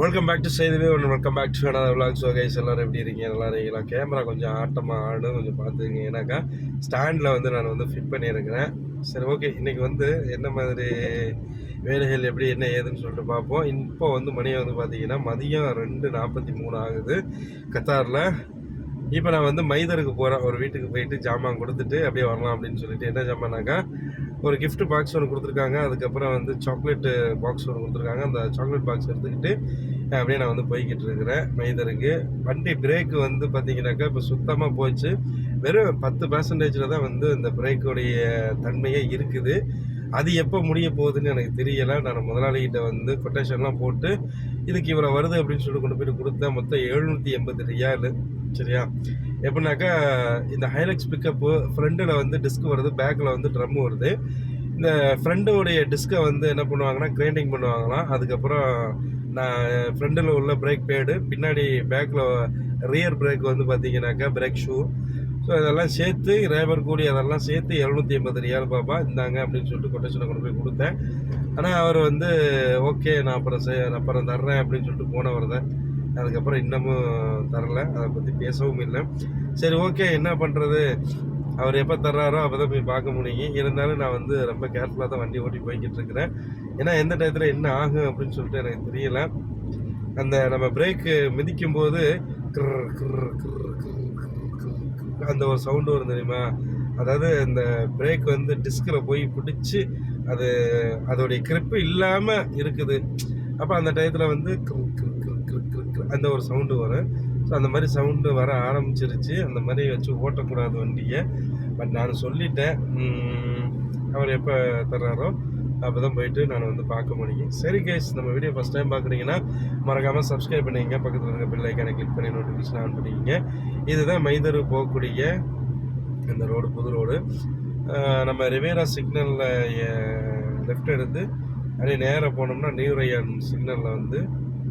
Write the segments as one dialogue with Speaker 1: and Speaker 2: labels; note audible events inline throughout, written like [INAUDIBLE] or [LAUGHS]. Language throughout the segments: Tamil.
Speaker 1: வெல்கம் பேக் டு செய்தவே ஒன்று வெல்கம் பேக் டு வேணாத விளாக் ஸோ கைஸ் எல்லோரும் எப்படி இருக்கீங்க நல்லா இருக்கீங்களா கேமரா கொஞ்சம் ஆட்டமாக ஆடும் கொஞ்சம் பார்த்துங்க ஏன்னாக்கா ஸ்டாண்டில் வந்து நான் வந்து ஃபிட் பண்ணியிருக்கிறேன் சரி ஓகே இன்றைக்கி வந்து என்ன மாதிரி வேலைகள் எப்படி என்ன ஏதுன்னு சொல்லிட்டு பார்ப்போம் இப்போ வந்து மணியை வந்து பார்த்திங்கன்னா மதியம் ரெண்டு நாற்பத்தி மூணு ஆகுது கத்தாரில் இப்போ நான் வந்து மைதருக்கு போகிறேன் ஒரு வீட்டுக்கு போயிட்டு ஜாமான் கொடுத்துட்டு அப்படியே வரலாம் அப்படின்னு சொல்லிட்டு என்ன ஜாமானாக்கா ஒரு கிஃப்ட் பாக்ஸ் ஒன்று கொடுத்துருக்காங்க அதுக்கப்புறம் வந்து சாக்லேட்டு பாக்ஸ் ஒன்று கொடுத்துருக்காங்க அந்த சாக்லேட் பாக்ஸ் எடுத்துக்கிட்டு அப்படியே நான் வந்து போய்கிட்டு இருக்கிறேன் மைதருக்கு வண்டி பிரேக்கு வந்து பார்த்தீங்கன்னாக்கா இப்போ சுத்தமாக போச்சு வெறும் பத்து பர்சன்டேஜில் தான் வந்து இந்த பிரேக்குடைய தன்மையே இருக்குது அது எப்போ முடிய போகுதுன்னு எனக்கு தெரியலை நான் முதலாளிகிட்ட வந்து கொட்டேஷன்லாம் போட்டு இதுக்கு இவரை வருது அப்படின்னு சொல்லி கொண்டு போய் கொடுத்தா மொத்தம் எழுநூற்றி எண்பத்தி ரியாலு சரியா எப்படின்னாக்கா இந்த ஹைலக்ஸ் பிக்கப்பு ஃப்ரண்டில் வந்து டிஸ்க் வருது பேக்கில் வந்து ட்ரம் வருது இந்த ஃப்ரெண்டோடைய டிஸ்கை வந்து என்ன பண்ணுவாங்கன்னா கிரைண்டிங் பண்ணுவாங்களாம் அதுக்கப்புறம் நான் ஃப்ரெண்டில் உள்ள பிரேக் பேடு பின்னாடி பேக்கில் ரியர் பிரேக் வந்து பார்த்தீங்கன்னாக்கா பிரேக் ஷூ ஸோ இதெல்லாம் சேர்த்து ரேபர் கூலி அதெல்லாம் சேர்த்து எழுநூற்றி ஐம்பது ரியால் பாப்பா இந்தாங்க அப்படின்னு சொல்லிட்டு கொட்டேஷனை கொண்டு போய் கொடுத்தேன் ஆனால் அவர் வந்து ஓகே நான் அப்புறம் செய் அப்புறம் தர்றேன் அப்படின்னு சொல்லிட்டு போனவர் தான் அதுக்கப்புறம் இன்னமும் தரல அதை பற்றி பேசவும் இல்லை சரி ஓகே என்ன பண்ணுறது அவர் எப்போ தர்றாரோ அப்போ தான் போய் பார்க்க முடியும் இருந்தாலும் நான் வந்து ரொம்ப கேர்ஃபுல்லாக தான் வண்டி ஓட்டி போய்கிட்டு இருக்கிறேன் ஏன்னா எந்த டயத்தில் என்ன ஆகும் அப்படின்னு சொல்லிட்டு எனக்கு தெரியலை அந்த நம்ம பிரேக்கு மிதிக்கும் போது கிர் கிர் கிர் அந்த ஒரு சவுண்டு வரும் தெரியுமா அதாவது இந்த பிரேக் வந்து டிஸ்கில் போய் பிடிச்சி அது அதோடைய கிரிப்பு இல்லாமல் இருக்குது அப்போ அந்த டயத்தில் வந்து அந்த ஒரு சவுண்டு வரும் ஸோ அந்த மாதிரி சவுண்டு வர ஆரம்பிச்சிருச்சு அந்த மாதிரி வச்சு ஓட்டக்கூடாது வண்டியை பட் நான் சொல்லிட்டேன் அவர் எப்போ தர்றாரோ அப்போ தான் போயிட்டு நான் வந்து பார்க்க முடியும் சரி கேஸ் நம்ம வீடியோ ஃபஸ்ட் டைம் பார்க்குறீங்கன்னா மறக்காமல் சப்ஸ்கிரைப் பண்ணிங்க பக்கத்தில் இருக்க பில் ஐக்கானை கிளிக் பண்ணி நோட்டிஃபிகேஷன் ஆன் பண்ணிக்கோங்க இதுதான் மைதரு போகக்கூடிய இந்த ரோடு புது ரோடு நம்ம ரிவேரா சிக்னலில் லெஃப்ட் எடுத்து அப்படியே நேராக போனோம்னா நியூரையன் சிக்னலில் வந்து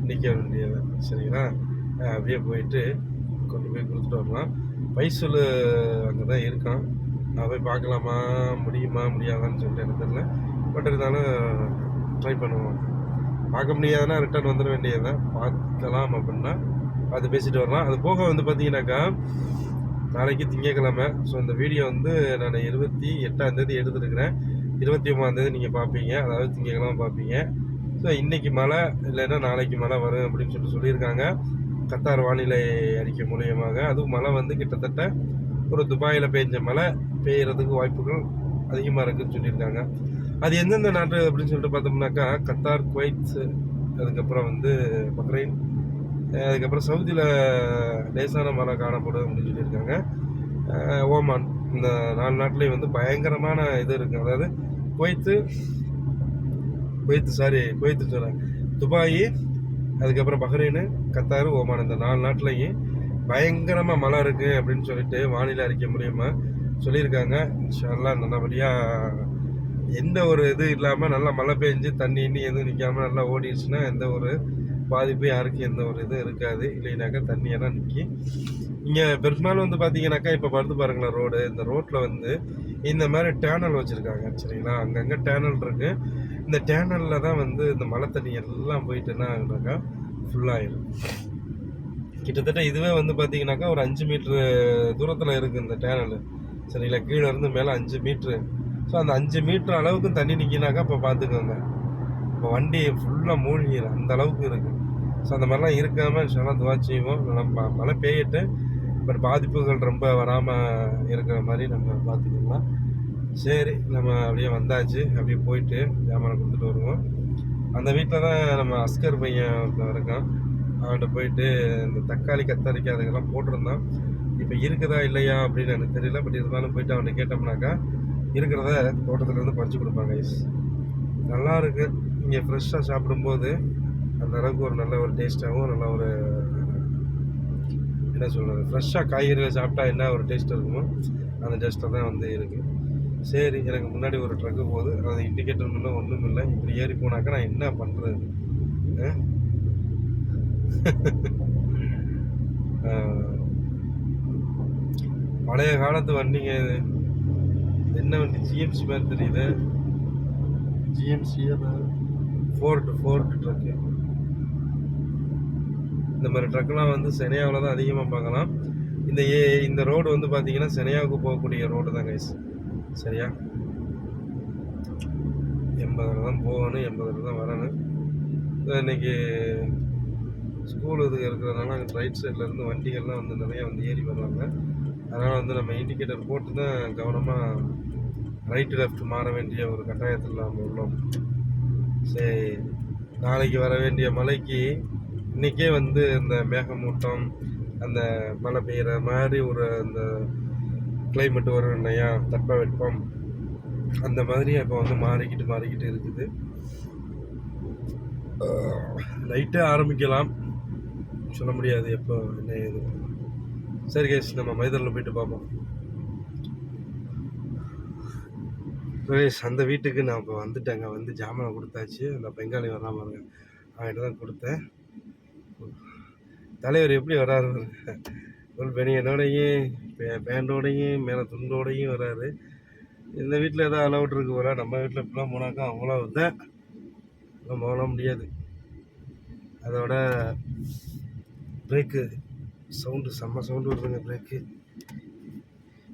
Speaker 1: நிற்க வேண்டியது சரிங்களா அப்படியே போயிட்டு கொண்டு போய் கொடுத்துட்டு வரலாம் பைசூல் அங்கே தான் இருக்கான் நான் போய் பார்க்கலாமா முடியுமா முடியாதான்னு சொல்லிட்டு எனக்கு தெரில பட் இருந்தாலும் ட்ரை பண்ணுவோம் பார்க்க முடியாதுன்னா ரிட்டர்ன் வந்துட வேண்டியது தான் பார்க்கலாம் அப்படின்னா பார்த்து பேசிட்டு வரலாம் அது போக வந்து பார்த்தீங்கன்னாக்கா நாளைக்கு திங்கக்கிழமை ஸோ இந்த வீடியோ வந்து நான் இருபத்தி எட்டாந்தேதி எடுத்துருக்கிறேன் இருபத்தி தேதி நீங்கள் பார்ப்பீங்க அதாவது திங்கக்கிழமை பார்ப்பீங்க ஸோ இன்றைக்கி மழை இல்லைன்னா நாளைக்கு மழை வரும் அப்படின்னு சொல்லிட்டு சொல்லியிருக்காங்க கத்தார் வானிலை அறிக்கை மூலியமாக அதுவும் மழை வந்து கிட்டத்தட்ட ஒரு துபாயில் பெஞ்ச மழை பெய்யறதுக்கு வாய்ப்புகள் அதிகமாக இருக்குதுன்னு சொல்லியிருக்காங்க அது எந்தெந்த நாட்டு அப்படின்னு சொல்லிட்டு பார்த்தோம்னாக்கா கத்தார் குவைட்ஸு அதுக்கப்புறம் வந்து பக்ரைன் அதுக்கப்புறம் சவுதியில் லேசான மழை காணப்படும் அப்படின்னு சொல்லியிருக்காங்க ஓமான் இந்த நாலு நாட்டிலையும் வந்து பயங்கரமான இது இருக்குது அதாவது குவைத்து குவைத்து சாரி குவைத்து சொல்ல துபாய் அதுக்கப்புறம் பஹ்ரைனு கத்தார் ஓமான் இந்த நாலு நாட்டிலையும் பயங்கரமாக மழை இருக்குது அப்படின்னு சொல்லிட்டு வானிலை அறிக்கை மூலியமாக சொல்லியிருக்காங்க இன்ஷால்லாம் நல்லபடியாக எந்த ஒரு இது இல்லாமல் நல்லா மழை பெஞ்சு தண்ணி இன்னி எதுவும் நிற்காமல் நல்லா ஓடிடுச்சுன்னா எந்த ஒரு பாதிப்பு யாருக்கும் எந்த ஒரு இது இருக்காது இல்லைனாக்கா தண்ணியெல்லாம் நிற்கி இங்கே பெரும்பாலும் வந்து பார்த்தீங்கன்னாக்கா இப்போ பார்த்து பாருங்களேன் ரோடு இந்த ரோட்டில் வந்து இந்த மாதிரி டேனல் வச்சுருக்காங்க சரிங்களா அங்கங்கே டேனல் இருக்குது இந்த டேனலில் தான் வந்து இந்த மழை தண்ணி எல்லாம் போயிட்டு என்ன ஆகுனாக்கா ஃபுல்லாகிடும் கிட்டத்தட்ட இதுவே வந்து பார்த்தீங்கன்னாக்கா ஒரு அஞ்சு மீட்ரு தூரத்தில் இருக்குது இந்த டேனல் சரிங்களா கீழே இருந்து மேலே அஞ்சு மீட்ரு ஸோ அந்த அஞ்சு மீட்டர் அளவுக்கு தண்ணி நிற்கினாக்கா இப்போ பார்த்துக்கோங்க இப்போ வண்டி ஃபுல்லாக மூழ்கிடும் அந்த அளவுக்கு இருக்குது ஸோ அந்த மாதிரிலாம் இருக்காமல் சொன்னால் துவா செய்வோம் நம்ம மழை பெய்யிட்டு பட் பாதிப்புகள் ரொம்ப வராமல் இருக்கிற மாதிரி நம்ம பார்த்துக்கலாம் சரி நம்ம அப்படியே வந்தாச்சு அப்படியே போயிட்டு ஜாமான் கொடுத்துட்டு வருவோம் அந்த வீட்டில் தான் நம்ம அஸ்கர் பையன் ஒருத்தன் இருக்கான் அவன்கிட்ட போயிட்டு இந்த தக்காளி கத்தரிக்காய் அதுக்கெல்லாம் போட்டிருந்தான் இப்போ இருக்குதா இல்லையா அப்படின்னு எனக்கு தெரியல பட் இருந்தாலும் போயிட்டு அவன்கிட்ட கேட்டோம்னாக்கா இருக்கிறத தோட்டத்துலேருந்து பறித்து கொடுப்பாங்க ஐஸ் நல்லா இருக்குது நீங்கள் ஃப்ரெஷ்ஷாக சாப்பிடும்போது அந்த அளவுக்கு ஒரு நல்ல ஒரு டேஸ்ட்டாகவும் நல்ல ஒரு என்ன சொல்கிறது ஃப்ரெஷ்ஷாக காய்கறிகளை சாப்பிட்டா என்ன ஒரு டேஸ்ட் இருக்குமோ அந்த டேஸ்ட்டாக தான் வந்து இருக்குது சரி எனக்கு முன்னாடி ஒரு ட்ரக்கு போகுது அது இண்டிகேட்டர் முன்னே ஒன்றும் இல்லை இப்படி ஏறி போனாக்கா நான் என்ன பண்ணுறது [LAUGHS] பழைய காலத்து வண்டிங்க என்ன வண்டி ஜிஎம்சி மாதிரி தெரியுது ஜிஎம்சி ஃபோர்டு ஃபோர்ட் ட்ரக்கு இந்த மாதிரி ட்ரக்கெலாம் வந்து செனையாவில் தான் அதிகமாக பார்க்கலாம் இந்த ஏ இந்த ரோடு வந்து பார்த்தீங்கன்னா செனையாவுக்கு போகக்கூடிய ரோடு தான் கைஸ் சரியா எண்பதில் தான் போகணும் எண்பதில் தான் வரணும் இன்றைக்கி ஸ்கூல் இது இருக்கிறதுனால அங்கே ரைட் சைடில் இருந்து வண்டிகள்லாம் வந்து நிறையா வந்து ஏறி வருவாங்க அதனால் வந்து நம்ம இண்டிகேட்டர் போட்டு தான் கவனமாக ரைட்டு லெஃப்ட் மாற வேண்டிய ஒரு கட்டாயத்தில் நாம் உள்ளோம் சரி நாளைக்கு வர வேண்டிய மலைக்கு இன்றைக்கே வந்து இந்த மேகமூட்டம் அந்த மழை பெய்கிற மாதிரி ஒரு அந்த கிளைமேட் வரும் இல்லையா தட்பவெட்பம் அந்த மாதிரி இப்போ வந்து மாறிக்கிட்டு மாறிக்கிட்டு இருக்குது நைட்டே ஆரம்பிக்கலாம் சொல்ல முடியாது எப்போ என்ன ஏது சரி கேஸ் நம்ம மைதானில் போயிட்டு பார்ப்போம் ரேஷ் அந்த வீட்டுக்கு நான் இப்போ வந்துட்டேங்க வந்து ஜாமானை கொடுத்தாச்சு அந்த பெங்காலி வராமல் பாருங்க அவன்கிட்ட தான் கொடுத்தேன் தலைவர் எப்படி வராரு ஒரு பெனியனோடையும் பேண்டோடையும் மேலே துண்டோடையும் வராரு இந்த வீட்டில் எதாவது அலவுட் இருக்கு போல நம்ம வீட்டில் இப்பெல்லாம் போனாக்கா அவங்களா வந்தேன் நம்ம முடியாது அதோட பிரேக்கு சவுண்டு செம்ம சவுண்டு வருதுங்க பிரேக்கு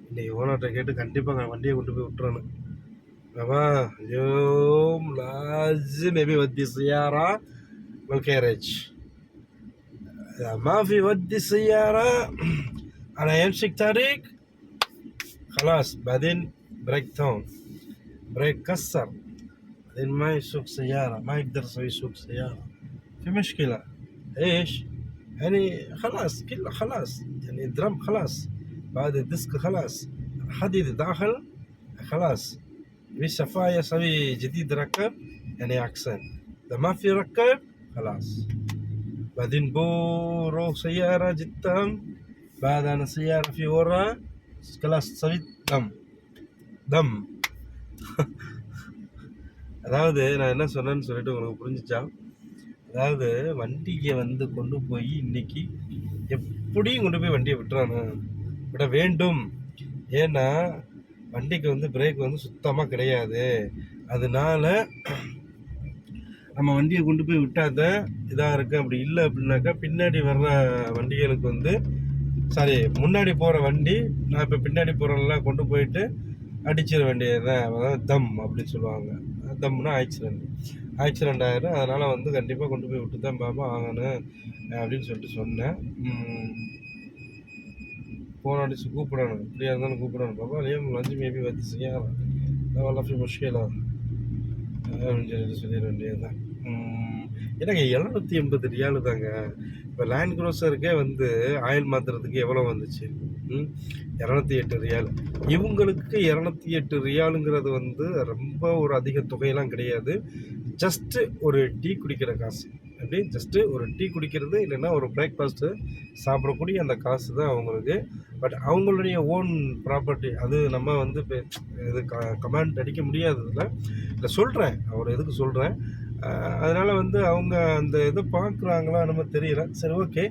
Speaker 1: இன்னைக்கு ஓனர்கிட்ட கேட்டு கண்டிப்பாக வண்டியை கொண்டு போய் விட்டுறணும் ஆமாம் லாஜ் மேபி வத்தி சியாரா மல் கேரேஜ் மாஃபி வத்தி சியாரா ஆனால் ஏம்ஷிக் தாரிக் خلاص بعدين بريك داون بريك كسر بعدين ما يسوق سيارة ما يقدر يسوق سيارة في مشكلة ايش؟ يعني خلاص كل خلاص يعني الدرام خلاص بعد الديسك خلاص الحديد داخل خلاص مش شفاية سوي جديد ركب يعني عكسان إذا ما في ركب خلاص بعدين بورو سيارة جدا بعد أنا سيارة في ورا خلاص سويت دم دم அதாவது நான் என்ன சொன்னேன்னு சொல்லிட்டு உங்களுக்கு புரிஞ்சிச்சா அதாவது வண்டியை வந்து கொண்டு போய் இன்னைக்கு எப்படியும் கொண்டு போய் வண்டியை விட்டுறானு விட வேண்டும் ஏன்னா வண்டிக்கு வந்து பிரேக் வந்து சுத்தமாக கிடையாது அதனால நம்ம வண்டியை கொண்டு போய் விட்டாத இதாக இருக்குது அப்படி இல்லை அப்படின்னாக்கா பின்னாடி வர்ற வண்டிகளுக்கு வந்து சாரி முன்னாடி போகிற வண்டி நான் இப்போ பின்னாடி போகிறவங்களாம் கொண்டு போயிட்டு அடிச்சிட வேண்டியது தான் அதாவது தம் அப்படின்னு சொல்லுவாங்க தம்னா ஆக்சிடென்ட் ஆக்சிடெண்ட் ஆகிடும் அதனால் வந்து கண்டிப்பாக கொண்டு போய் விட்டு தான் பாபா ஆகணும் அப்படின்னு சொல்லிட்டு சொன்னேன் ஃபோன் அடித்து கூப்பிடணும் ஃப்ரீயாக இருந்தாலும் கூப்பிடணும் பாபா லியம் லஞ்சு மேபி வந்து செய்யலாம் வல்லஃபி முஷ்கிலா அப்படின்னு சொல்லிட்டு சொல்லிட வேண்டியதுதான் தான் எனக்கு எழுநூற்றி எண்பது ரியாலு தாங்க இப்போ லேண்ட் க்ரோஸருக்கே வந்து ஆயில் மாற்றுறதுக்கு எவ்வளோ வந்துச்சு இரநூத்தி எட்டு ரியால் இவங்களுக்கு இரநூத்தி எட்டு ரியாலுங்கிறது வந்து ரொம்ப ஒரு அதிக தொகையெல்லாம் கிடையாது ஜஸ்ட்டு ஒரு டீ குடிக்கிற காசு அப்படி ஜஸ்ட்டு ஒரு டீ குடிக்கிறது இல்லைன்னா ஒரு பிரேக்ஃபாஸ்ட்டு சாப்பிடக்கூடிய அந்த காசு தான் அவங்களுக்கு பட் அவங்களுடைய ஓன் ப்ராப்பர்ட்டி அது நம்ம வந்து இது க கமெண்ட் அடிக்க முடியாததில் இல்லை சொல்கிறேன் அவர் எதுக்கு சொல்கிறேன் அதனால் வந்து அவங்க அந்த இதை பார்க்குறாங்களா நம்ம தெரியல சரி ஓகே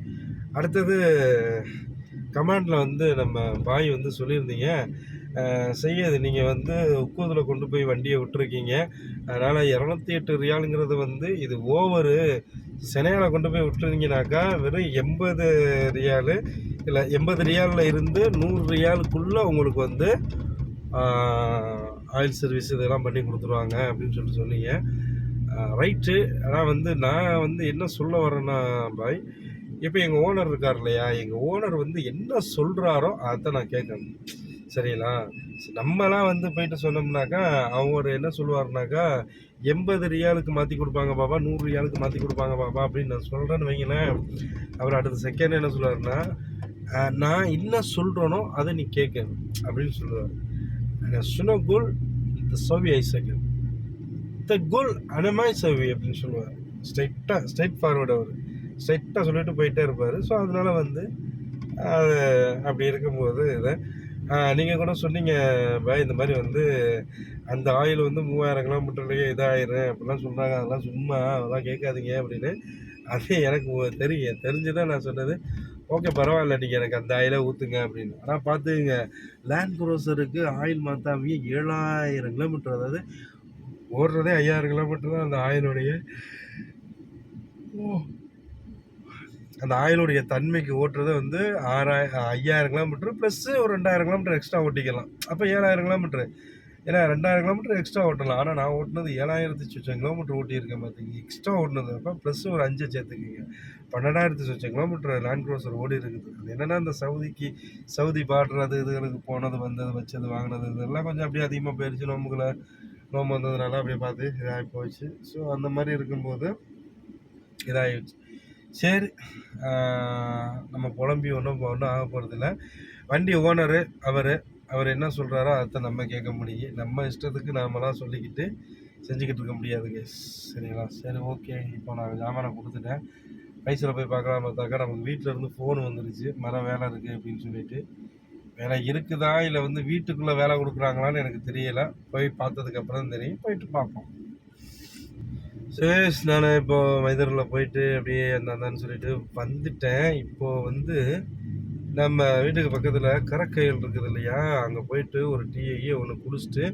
Speaker 1: அடுத்தது கமெண்டில் வந்து நம்ம பாய் வந்து சொல்லியிருந்தீங்க செய்யாது நீங்கள் வந்து உக்கூதில் கொண்டு போய் வண்டியை விட்டுருக்கீங்க அதனால் இரநூத்தி எட்டு ரியாலுங்கிறது வந்து இது ஓவரு சென்னையால் கொண்டு போய் விட்டுருந்தீங்கனாக்கா வெறும் எண்பது ரியாலு இல்லை எண்பது ரியாலில் இருந்து நூறு ரியாலுக்குள்ளே உங்களுக்கு வந்து ஆயில் சர்வீஸ் இதெல்லாம் பண்ணி கொடுத்துருவாங்க அப்படின்னு சொல்லிட்டு சொன்னீங்க ரைட்டு ஆனால் வந்து நான் வந்து என்ன சொல்ல வரேன்னா பாய் இப்போ எங்கள் ஓனர் இருக்கார் இல்லையா எங்கள் ஓனர் வந்து என்ன சொல்கிறாரோ அதை நான் கேட்கணும் சரிங்களா நம்மலாம் வந்து போயிட்டு சொன்னோம்னாக்கா அவர் என்ன சொல்லுவாருனாக்கா எண்பது ரியாலுக்கு மாற்றி கொடுப்பாங்க பாப்பா நூறு ரியாலுக்கு மாற்றி கொடுப்பாங்க பாபா அப்படின்னு நான் சொல்கிறேன்னு வைங்களேன் அவர் அடுத்த செகண்ட் என்ன சொல்லுவாருன்னா நான் என்ன சொல்கிறேனோ அதை நீ கேட்க அப்படின்னு சொல்லுவார் சுன கோல் இந்த சவி ஐ செகண்ட் த குல் அனமாய் சவி அப்படின்னு சொல்லுவார் ஸ்ட்ரைட்டாக ஸ்ட்ரைட் ஃபார்வர்டு அவர் ஸ்ட்ரைட்டாக சொல்லிட்டு போயிட்டே இருப்பார் ஸோ அதனால் வந்து அது அப்படி இருக்கும்போது இதை நீங்கள் கூட சொன்னீங்க பாய் இந்த மாதிரி வந்து அந்த ஆயில் வந்து மூவாயிரம் கிலோமீட்டர்லேயே இதாகிடும் அப்படிலாம் சொல்கிறாங்க அதெல்லாம் சும்மா அதெல்லாம் கேட்காதீங்க அப்படின்னு அது எனக்கு தெரியும் தெரிஞ்சு தான் நான் சொன்னது ஓகே பரவாயில்ல நீங்கள் எனக்கு அந்த ஆயிலே ஊற்றுங்க அப்படின்னு ஆனால் பார்த்துங்க லேண்ட் க்ரோசருக்கு ஆயில் மாற்றாமையே ஏழாயிரம் கிலோமீட்டர் அதாவது ஓடுறதே ஐயாயிரம் கிலோமீட்டர் தான் அந்த ஆயிலுடைய ஓ அந்த ஆயிலுடைய தன்மைக்கு ஓட்டுறது வந்து ஆறாயிரம் ஐயாயிரம் கிலோமீட்டர் ப்ளஸ் ஒரு ரெண்டாயிரம் கிலோமீட்டர் எக்ஸ்ட்ரா ஓட்டிக்கலாம் அப்போ ஏழாயிரம் கிலோமீட்டர் ஏன்னா ரெண்டாயிரம் கிலோமீட்டர் எக்ஸ்ட்ரா ஓட்டலாம் ஆனால் நான் ஓட்டினது ஏழாயிரத்தி சொச்சம் கிலோமீட்டர் ஓட்டியிருக்கேன் பார்த்தீங்க எக்ஸ்ட்ரா ஓட்டினது அப்போ ப்ளஸ் ஒரு அஞ்சு சேர்த்துக்கிங்க பன்னெண்டாயிரத்தி சொச்சம் கிலோமீட்டர் லேண்ட் க்ரோஸர் ஓடி இருக்குது அது என்னென்னா அந்த சவுதிக்கு சவுதி பார்டர் அது இதுகளுக்கு போனது வந்தது வச்சது வாங்கினது இதெல்லாம் கொஞ்சம் அப்படியே அதிகமாக போயிடுச்சு நோம்புகளை நோம்பு வந்ததுனால அப்படியே பார்த்து இதாகி போச்சு ஸோ அந்த மாதிரி இருக்கும்போது இதாகிடுச்சு சரி நம்ம புலம்பி ஒன்றும் ஒன்றும் ஆக போகிறதில்ல வண்டி ஓனரு அவர் அவர் என்ன சொல்கிறாரோ அதை நம்ம கேட்க முடியும் நம்ம இஷ்டத்துக்கு நாமெல்லாம் சொல்லிக்கிட்டு செஞ்சுக்கிட்டு இருக்க முடியாது கேஸ் சரிங்களா சரி ஓகே இப்போ நான் ஜாமானை கொடுத்துட்டேன் வயசில் போய் பார்க்கலாம் பார்த்தாக்கா நமக்கு வீட்டில் இருந்து ஃபோன் வந்துருச்சு மரம் வேலை இருக்குது அப்படின்னு சொல்லிட்டு வேலை இருக்குதா இல்லை வந்து வீட்டுக்குள்ளே வேலை கொடுக்குறாங்களான்னு எனக்கு தெரியலை போய் பார்த்ததுக்கப்புறம் தெரியும் போயிட்டு பார்ப்போம் சேஸ் நான் இப்போ மைதரில் போயிட்டு அப்படியே இருந்தாந்தான்னு சொல்லிட்டு வந்துட்டேன் இப்போது வந்து நம்ம வீட்டுக்கு பக்கத்தில் கரக்கையில் இருக்குது இல்லையா அங்கே போயிட்டு ஒரு டீயை ஒன்று குடிச்சிட்டு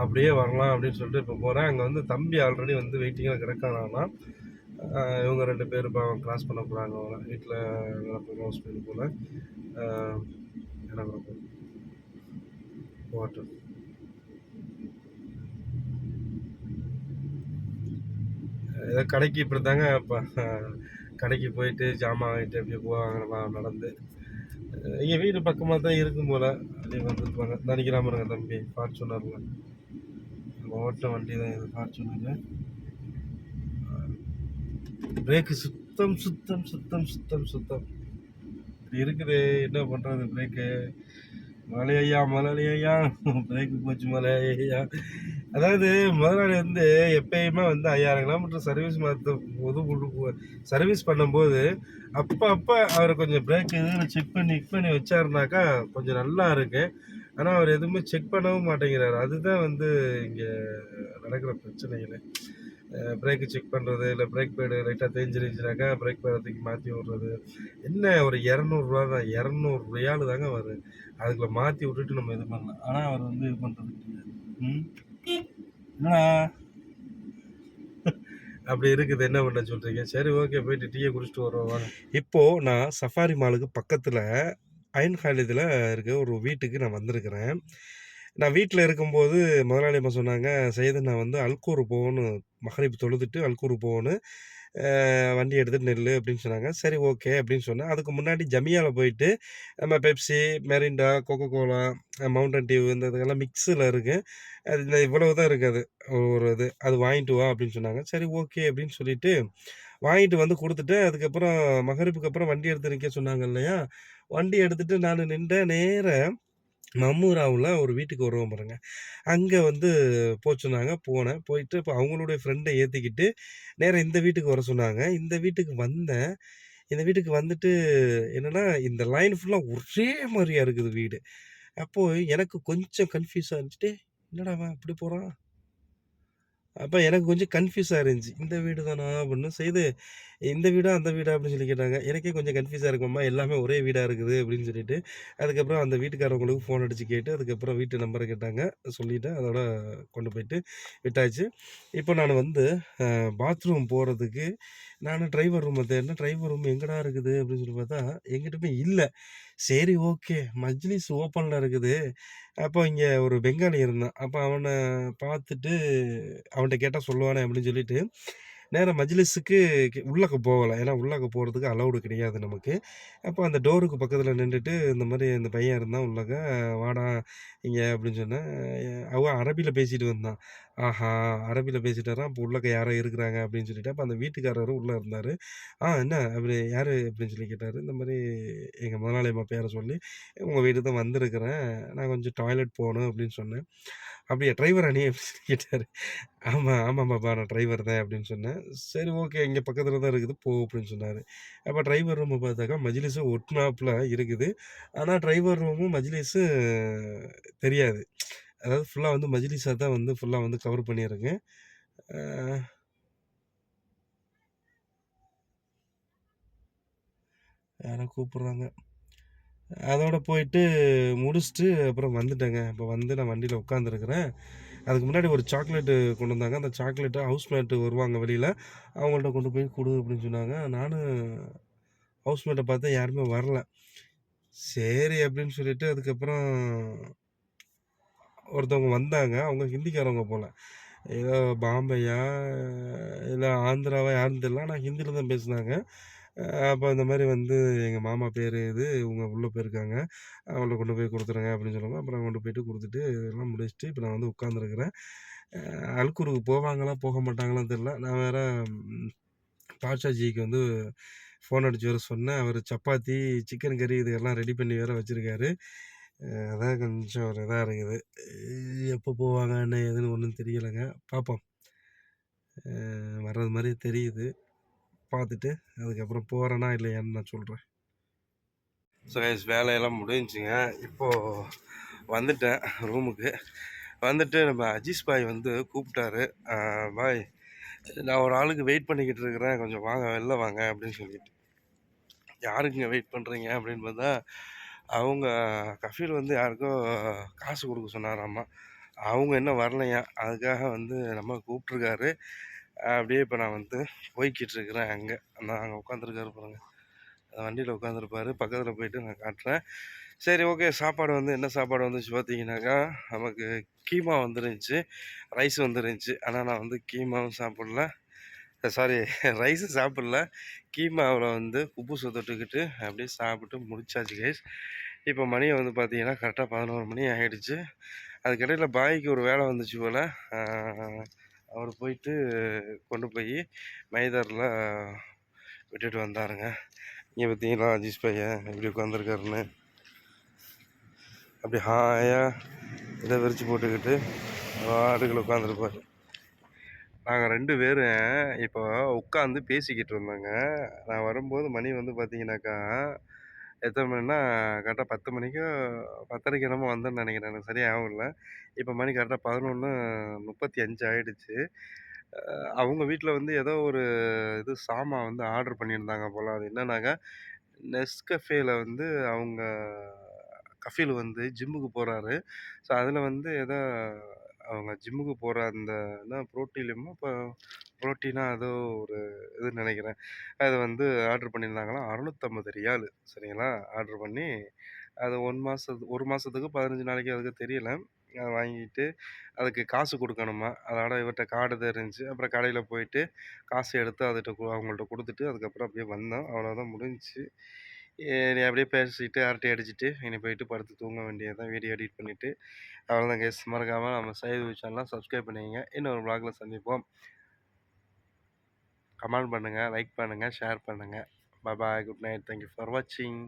Speaker 1: அப்படியே வரலாம் அப்படின்னு சொல்லிட்டு இப்போ போகிறேன் அங்கே வந்து தம்பி ஆல்ரெடி வந்து வெயிட்டிங்கில் கிடக்கானா இவங்க ரெண்டு பேர் இப்போ கிராஸ் பண்ண போகிறாங்க அவங்க வீட்டில் நடப்போம் ஹாஸ்பிட்டல் போல் என்ன நடப்போம் ஏதோ கடைக்கு இப்படி தாங்க இப்போ கடைக்கு போயிட்டு ஜாமான் வாங்கிட்டு அப்படியே போவாங்க நடந்து எங்கள் வீடு பக்கமாக தான் இருக்கும் போல் அப்படியே வந்துருப்பாங்க தனிக்கிறாமருங்க தம்பி ஃபார்ச்சுனரில் நம்ம ஓட்ட வண்டி தான் இது ஃபார்ச்சுனரில் பிரேக்கு சுத்தம் சுத்தம் சுத்தம் சுத்தம் சுத்தம் இருக்குது என்ன பண்ணுறது பிரேக்கு மலையா மலையா பிரேக்கு போச்சு மலையா அதாவது நாள் வந்து எப்பயுமே வந்து ஐயாயிரம் கிலோமீட்டர் சர்வீஸ் மாற்ற போது சர்வீஸ் பண்ணும்போது அப்போ அப்போ அவர் கொஞ்சம் பிரேக் எதுவும் செக் பண்ணி செக் பண்ணி வச்சாருனாக்கா கொஞ்சம் நல்லா இருக்கு ஆனால் அவர் எதுவுமே செக் பண்ணவும் மாட்டேங்கிறார் அதுதான் வந்து இங்கே நடக்கிற பிரச்சனைகள் பிரேக்கு செக் பண்ணுறது இல்லை பிரேக் பேடு லைட்டாக தேஞ்சிருந்துச்சுனாக்கா பிரேக் பேடத்துக்கு மாற்றி விட்றது என்ன ஒரு இரநூறுவா தான் இரநூறு தாங்க வரும் அதுக்குள்ளே மாற்றி விட்டுட்டு நம்ம இது பண்ணலாம் ஆனால் அவர் வந்து இது பண்ணுறது கிடையாது ம் அப்படி இருக்குது என்ன பண்ண சொல்கிறீங்க சரி ஓகே போயிட்டு டீயை குடிச்சிட்டு வருவோம் இப்போது நான் சஃபாரி மாலுக்கு பக்கத்தில் அயன் காலேஜில் இருக்க ஒரு வீட்டுக்கு நான் வந்திருக்கிறேன் நான் வீட்டில் இருக்கும்போது முதலாளி அம்மா சொன்னாங்க செய்து நான் வந்து அல்கூர் போகணும் மகரிப்பு தொழுதுட்டு அல்கூர் போகணும் வண்டி எடுத்துகிட்டு நெல் அப்படின்னு சொன்னாங்க சரி ஓகே அப்படின்னு சொன்னேன் அதுக்கு முன்னாடி ஜமியாவில் போயிட்டு நம்ம Pepsi Mirinda coca cola mountain dew இந்த இதெல்லாம் மிக்ஸில் இருக்குது அது இந்த இவ்வளவு தான் இருக்குது அது ஒரு இது அது வாங்கிட்டு வா அப்படின்னு சொன்னாங்க சரி ஓகே அப்படின்னு சொல்லிட்டு வாங்கிட்டு வந்து கொடுத்துட்டு அதுக்கப்புறம் மகரிப்புக்கு அப்புறம் வண்டி எடுத்து நிற்க சொன்னாங்க இல்லையா வண்டி எடுத்துகிட்டு நான் நின்ற நேரம் மம்முராவில் ஒரு வீட்டுக்கு வருவோம் பாருங்க அங்கே வந்து போக சொன்னாங்க போனேன் போயிட்டு இப்போ அவங்களுடைய ஃப்ரெண்டை ஏற்றிக்கிட்டு நேராக இந்த வீட்டுக்கு வர சொன்னாங்க இந்த வீட்டுக்கு வந்தேன் இந்த வீட்டுக்கு வந்துட்டு என்னென்னா இந்த லைன் ஃபுல்லாக ஒரே மாதிரியாக இருக்குது வீடு அப்போது எனக்கு கொஞ்சம் கன்ஃபியூஸாக இருந்துச்சுட்டு என்னடாவன் இப்படி போகிறான் அப்போ எனக்கு கொஞ்சம் கன்ஃபியூஸாக இருந்துச்சு இந்த வீடு தானா அப்படின்னு செய்து இந்த வீடாக அந்த வீடா அப்படின்னு சொல்லி கேட்டாங்க எனக்கே கொஞ்சம் கன்ஃபியூஸாக இருக்கும்மா எல்லாமே ஒரே வீடாக இருக்குது அப்படின்னு சொல்லிட்டு அதுக்கப்புறம் அந்த வீட்டுக்காரவங்களுக்கு ஃபோன் அடித்து கேட்டு அதுக்கப்புறம் வீட்டு நம்பரை கேட்டாங்க சொல்லிவிட்டு அதோட கொண்டு போயிட்டு விட்டாச்சு இப்போ நான் வந்து பாத்ரூம் போகிறதுக்கு நான் டிரைவர் ரூம் தேடினேன் டிரைவர் ரூம் எங்கடா இருக்குது அப்படின்னு சொல்லி பார்த்தா எங்கிட்டமே இல்லை சரி ஓகே மஜ்லிஸ் ஓப்பனில் இருக்குது அப்போ இங்கே ஒரு பெங்காலி இருந்தான் அப்போ அவனை பார்த்துட்டு அவன்கிட்ட கேட்டால் சொல்லுவானே அப்படின்னு சொல்லிட்டு நேராக மஜ்லிஸுக்கு உள்ளக்க போகலை ஏன்னா உள்ளக்க போகிறதுக்கு அலௌடு கிடையாது நமக்கு அப்போ அந்த டோருக்கு பக்கத்தில் நின்றுட்டு இந்த மாதிரி இந்த பையன் இருந்தான் உள்ளக்க வாடா இங்கே அப்படின்னு சொன்னேன் அவன் அரபியில் பேசிட்டு வந்தான் ஆஹா அரபியில் பேசிட்டாரா அப்போ இப்போ உள்ளக்க யாரோ இருக்கிறாங்க அப்படின்னு சொல்லிட்டு அப்போ அந்த வீட்டுக்காரரும் உள்ளே இருந்தார் ஆ என்ன அப்படி யார் அப்படின்னு சொல்லி கேட்டார் இந்த மாதிரி எங்கள் முதலாளி அம்மா பேரை சொல்லி உங்கள் வீட்டு தான் வந்திருக்கிறேன் நான் கொஞ்சம் டாய்லெட் போகணும் அப்படின்னு சொன்னேன் அப்படியே டிரைவர் அணியே [LAUGHS] கேட்டார் ஆமாம் ஆமாம் பாபா நான் டிரைவர் தான் அப்படின்னு சொன்னேன் சரி ஓகே இங்கே பக்கத்தில் தான் இருக்குது போ அப்படின்னு சொன்னார் அப்போ டிரைவர் ரூமை பார்த்தாக்கா மஜிலிஸும் ஒட்னாப்பில் இருக்குது ஆனால் டிரைவர் ரூமும் மஜிலிஸும் தெரியாது அதாவது ஃபுல்லாக வந்து மஜிலிஸாக தான் வந்து ஃபுல்லாக வந்து கவர் பண்ணியிருங்க யாரோ கூப்பிட்றாங்க அதோடு போயிட்டு முடிச்சுட்டு அப்புறம் வந்துட்டேங்க இப்போ வந்து நான் வண்டியில் உட்காந்துருக்குறேன் அதுக்கு முன்னாடி ஒரு சாக்லேட்டு கொண்டு வந்தாங்க அந்த சாக்லேட்டை ஹவுஸ்மேட்டு வருவாங்க வெளியில் அவங்கள்ட்ட கொண்டு போய் கொடு அப்படின்னு சொன்னாங்க நானும் ஹவுஸ்மேட்டை பார்த்தா யாருமே வரல சரி அப்படின்னு சொல்லிட்டு அதுக்கப்புறம் ஒருத்தவங்க வந்தாங்க அவங்க ஹிந்திக்காரவங்க போல் ஏதோ பாம்பையா இல்லை ஆந்திராவா யாருன்னு தெரியல ஆனால் ஹிந்தியில் தான் பேசினாங்க அப்போ இந்த மாதிரி வந்து எங்கள் மாமா பேர் இது இவங்க உள்ளே போயிருக்காங்க அவளை கொண்டு போய் கொடுத்துருங்க அப்படின்னு சொல்லுவாங்க அப்புறம் கொண்டு போயிட்டு கொடுத்துட்டு எல்லாம் முடிச்சுட்டு இப்போ நான் வந்து உட்காந்துருக்குறேன் அல்கூருக்கு போவாங்களா போக மாட்டாங்களா தெரில நான் வேறு பாட்ஷாஜிக்கு வந்து ஃபோன் அடித்து வர சொன்னேன் அவர் சப்பாத்தி சிக்கன் கறி இதெல்லாம் ரெடி பண்ணி வேறு வச்சுருக்காரு அதான் கொஞ்சம் ஒரு இதாக இருக்குது எப்போ போவாங்க என்ன ஏதுன்னு ஒன்றும் தெரியலைங்க பார்ப்போம் வர்றது மாதிரி தெரியுது பார்த்துட்டு அதுக்கப்புறம் போகிறேன்னா இல்லையான்னு நான் சொல்கிறேன் ஸோ கைஸ் வேலையெல்லாம் முடிஞ்சுங்க இப்போது வந்துட்டேன் ரூமுக்கு வந்துட்டு நம்ம அஜீஸ் பாய் வந்து கூப்பிட்டாரு பாய் நான் ஒரு ஆளுக்கு வெயிட் பண்ணிக்கிட்டு இருக்கிறேன் கொஞ்சம் வாங்க வெளில வாங்க அப்படின்னு சொல்லிட்டு யாருக்குங்க வெயிட் பண்ணுறீங்க அப்படின்னு பார்த்தா அவங்க கஃபீல் வந்து யாருக்கோ காசு கொடுக்க சொன்னாராம்மா அவங்க இன்னும் வரலையா அதுக்காக வந்து நம்ம கூப்பிட்ருக்காரு அப்படியே இப்போ நான் வந்து போய்கிட்டு இருக்கிறேன் அங்கே அந்த அங்கே உட்காந்துருக்காரு பாருங்கள் வண்டியில் உட்காந்துருப்பார் பக்கத்தில் போயிட்டு நான் காட்டுறேன் சரி ஓகே சாப்பாடு வந்து என்ன சாப்பாடு வந்துச்சு பார்த்தீங்கன்னாக்கா நமக்கு கீமா வந்துருந்துச்சு ரைஸ் வந்துருந்துச்சு ஆனால் நான் வந்து கீமாவும் சாப்பிடல சாரி ரைஸு [LAUGHS] சாப்பிடல கீமாவில் வந்து உப்பு சொத்துட்டுக்கிட்டு அப்படியே சாப்பிட்டு முடிச்சாச்சு கைஸ் இப்போ மணியை வந்து பார்த்தீங்கன்னா கரெக்டாக பதினோரு மணி ஆகிடுச்சு அதுக்கிடையில் பாய்க்கு ஒரு வேலை வந்துச்சு போல் அவர் போயிட்டு கொண்டு போய் மைதாரில் விட்டுட்டு வந்தாருங்க இங்கே பார்த்தீங்களா அஜிஸ் பையன் இப்படி உட்காந்துருக்காருன்னு அப்படி ஹாயாக இதை விரித்து போட்டுக்கிட்டு ஆடுகளை உட்காந்துருப்பார் நாங்கள் ரெண்டு பேரும் இப்போ உட்காந்து பேசிக்கிட்டு இருந்தோங்க நான் வரும்போது மணி வந்து பார்த்தீங்கன்னாக்கா எத்தனை மணின்னா கரெக்டாக பத்து மணிக்கோ பத்தரைக்கு என்னமோ வந்தேன்னு நினைக்கிறேன் எனக்கு சரியாக இல்லை இப்போ மணி கரெக்டாக பதினொன்று முப்பத்தி அஞ்சு ஆகிடுச்சு அவங்க வீட்டில் வந்து ஏதோ ஒரு இது சாமான் வந்து ஆர்டர் பண்ணியிருந்தாங்க போல் அது என்னன்னாக்கா நெஸ்கஃபேல வந்து அவங்க கஃபீல் வந்து ஜிம்முக்கு போகிறாரு ஸோ அதில் வந்து ஏதோ அவங்க ஜிம்முக்கு போகிற அந்த என்ன ப்ரோட்டீலியமோ இப்போ ரோட்டினா ஏதோ ஒரு இதுன்னு நினைக்கிறேன் அது வந்து ஆர்டர் பண்ணியிருந்தாங்களாம் அறநூற்றம்பது ரியாலு சரிங்களா ஆர்டர் பண்ணி அது ஒன் மாதத்து ஒரு மாதத்துக்கு பதினஞ்சு நாளைக்கு அதுக்கு தெரியல அதை வாங்கிட்டு அதுக்கு காசு கொடுக்கணுமா அதோட இவர்கிட்ட கார்டு தெரிஞ்சு அப்புறம் கடையில் போயிட்டு காசு எடுத்து அதுகிட்ட அவங்கள்ட்ட கொடுத்துட்டு அதுக்கப்புறம் அப்படியே வந்தோம் அவ்வளோதான் முடிஞ்சுச்சு நீ அப்படியே பேசிட்டு அரட்டை அடிச்சுட்டு இனி போயிட்டு படுத்து தூங்க வேண்டியதான் வீடியோ எடிட் பண்ணிவிட்டு அவ்வளோதான் கேஸ் மறக்காமல் நம்ம சைது சேனலாம் சப்ஸ்கிரைப் பண்ணிக்கங்க இன்னொரு ப்ளாகில் சந்திப்போம் கமெண்ட் பண்ணுங்கள் லைக் பண்ணுங்கள் ஷேர் பண்ணுங்கள் bye good night thank you for வாட்சிங்